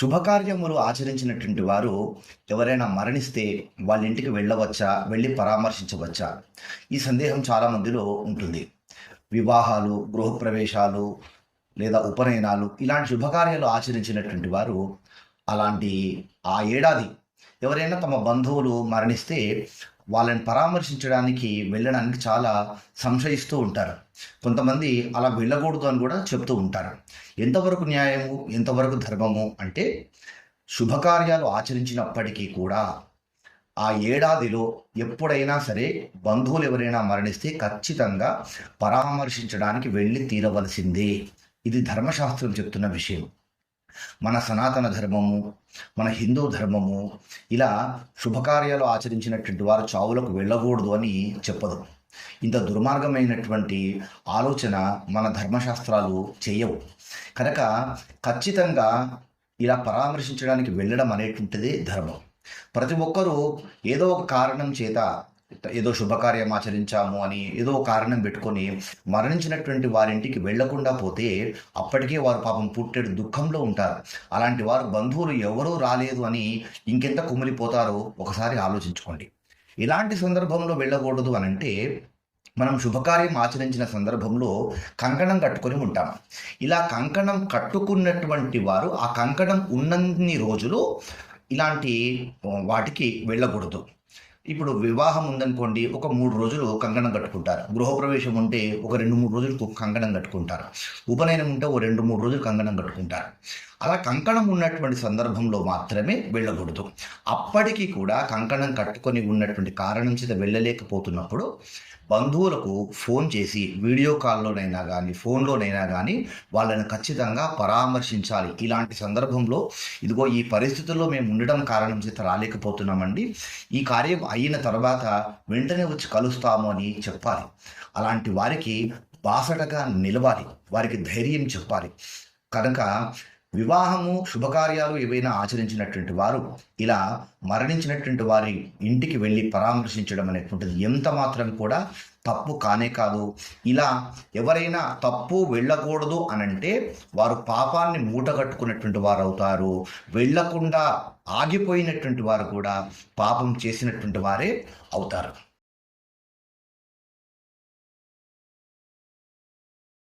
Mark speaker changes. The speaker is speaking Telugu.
Speaker 1: శుభకార్యములు ఆచరించినటువంటి వారు ఎవరైనా మరణిస్తే వాళ్ళ ఇంటికి వెళ్ళవచ్చా? వెళ్ళి పరామర్శించవచ్చా? ఈ సందేహం చాలా మందిలో ఉంటుంది. వివాహాలు గృహప్రవేశాలు లేదా ఉపనయనాలు ఇలాంటి శుభకార్యాలు ఆచరించినటువంటి వారు అలాంటి ఆ ఏడాది ఎవరైనా తమ బంధువులు మరణిస్తే వాళ్ళని పరామర్శించడానికి వెళ్ళడానికి చాలా సంశయిస్తూ ఉంటారు. కొంతమంది అలా వెళ్ళకూడదు అని కూడా చెప్తూ ఉంటారు. ఎంతవరకు న్యాయము ఎంతవరకు ధర్మము అంటే శుభకార్యాలు ఆచరించినప్పటికీ కూడా ఆ ఏడాదిలో ఎప్పుడైనా సరే బంధువులు ఎవరైనా మరణిస్తే ఖచ్చితంగా పరామర్శించడానికి వెళ్ళి తీరవలసిందే. ఇది ధర్మశాస్త్రం చెప్తున్న విషయం. మన సనాతన ధర్మము మన హిందూ ధర్మము ఇలా శుభకార్యాలు ఆచరించినటువంటి వారు చావులకు వెళ్ళకూడదు అని చెప్పదు. ఇంత దుర్మార్గమైనటువంటి ఆలోచన మన ధర్మశాస్త్రాలు చేయవు. కనుక ఖచ్చితంగా ఇలా పరామర్శించడానికి వెళ్ళడం అనేటువంటిది ధర్మం. ప్రతి ఒక్కరూ ఏదో ఒక కారణం చేత ఏదో శుభకార్యం ఆచరించాము అని ఏదో కారణం పెట్టుకొని మరణించినటువంటి వారింటికి వెళ్ళకుండా పోతే అప్పటికే వారు పాపం పుట్టేడు దుఃఖంలో ఉంటారు. అలాంటి వారు బంధువులు ఎవరూ రాలేదు అని ఇంకెంత కుమిలిపోతారో ఒకసారి ఆలోచించుకోండి. ఇలాంటి సందర్భంలో వెళ్ళకూడదు అని అంటే మనం శుభకార్యం ఆచరించిన సందర్భంలో కంకణం కట్టుకొని ఉంటాం. ఇలా కంకణం కట్టుకున్నటువంటి వారు ఆ కంకణం ఉన్నన్ని రోజులు ఇలాంటి వాటికి వెళ్ళకూడదు. ఇప్పుడు వివాహం ఉందనుకోండి ఒక మూడు రోజులు కంకణం కట్టుకుంటారు. గృహప్రవేశం ఉంటే ఒక రెండు మూడు రోజులు కంకణం కట్టుకుంటారు. ఉపనయనం ఉంటే ఒక రెండు మూడు రోజులు కంకణం కట్టుకుంటారు. అలా కంకణం ఉన్నటువంటి సందర్భంలో మాత్రమే వెళ్ళకూడదు. అప్పటికి కూడా కంకణం కట్టుకొని ఉన్నటువంటి కారణం చేత వెళ్ళలేకపోతున్నప్పుడు బంధువులకు ఫోన్ చేసి వీడియో కాల్లోనైనా కానీ ఫోన్లోనైనా కానీ వాళ్ళని ఖచ్చితంగా పరామర్శించాలి. ఇలాంటి సందర్భంలో ఇదిగో ఈ పరిస్థితుల్లో మేము ఉండడం కారణం చేత రాలేకపోతున్నామండి. ఈ కార్యం అయిన తర్వాత వెంటనే వచ్చి కలుస్తాము అని చెప్పాలి. అలాంటి వారికి బాసటగా నిలవాలి. వారికి ధైర్యం చెప్పాలి. కనుక వివాహము శుభకార్యాలు ఏవైనా ఆచరించినటువంటి వారు ఇలా మరణించినటువంటి వారి ఇంటికి వెళ్ళి పరామర్శించడం అనేటువంటిది ఎంత మాత్రం కూడా తప్పు కానే కాదు. ఇలా ఎవరైనా తప్పు వెళ్ళకూడదు అనంటే వారు పాపాన్ని మూటగట్టుకున్నటువంటి వారు అవుతారు వెళ్ళకుండా ఆగిపోయినటువంటి వారు కూడా పాపం చేసినటువంటి వారే అవుతారు.